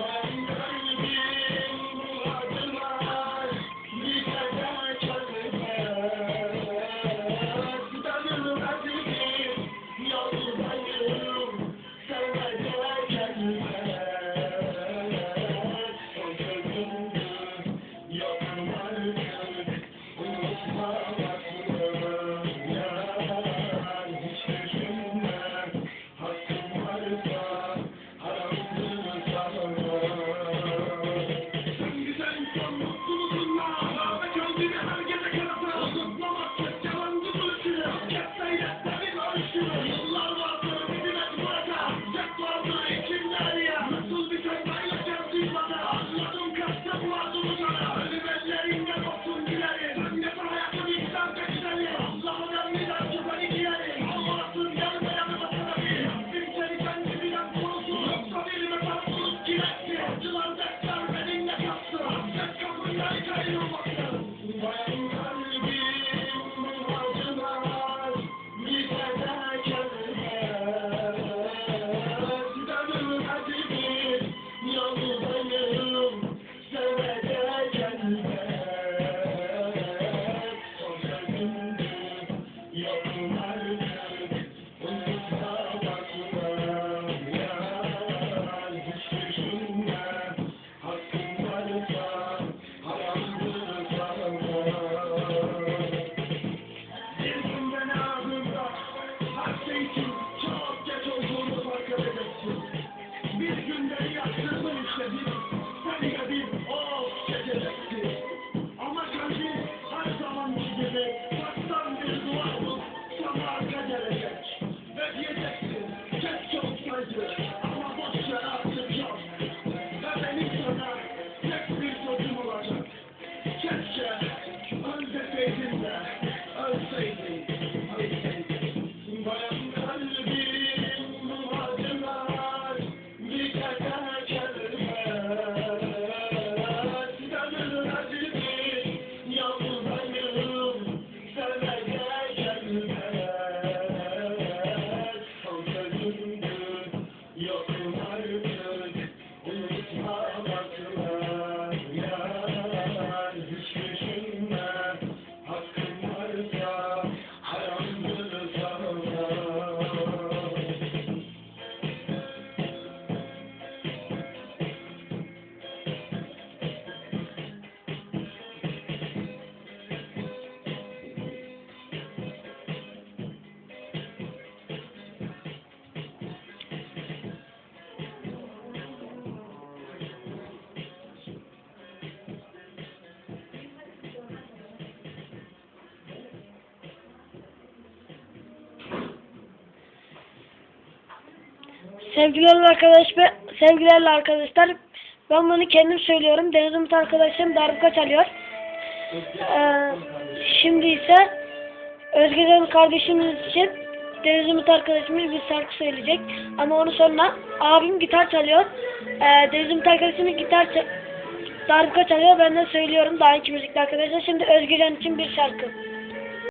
Everybody. Thank you. Sevgilerle arkadaşlar, sevgilerle arkadaşlar. Ben bunu kendim söylüyorum. Deniz Umut arkadaşım darbuka çalıyor. Ee, şimdi ise Özgecan kardeşimiz için Deniz Umut arkadaşımız bir şarkı söyleyecek. Ama onu sonra abim gitar çalıyor. Ee, Deniz Umut arkadaşımız gitar darbuka çalıyor. Ben de söylüyorum daha iki müzikli arkadaşlar. Şimdi Özgecan için bir şarkı.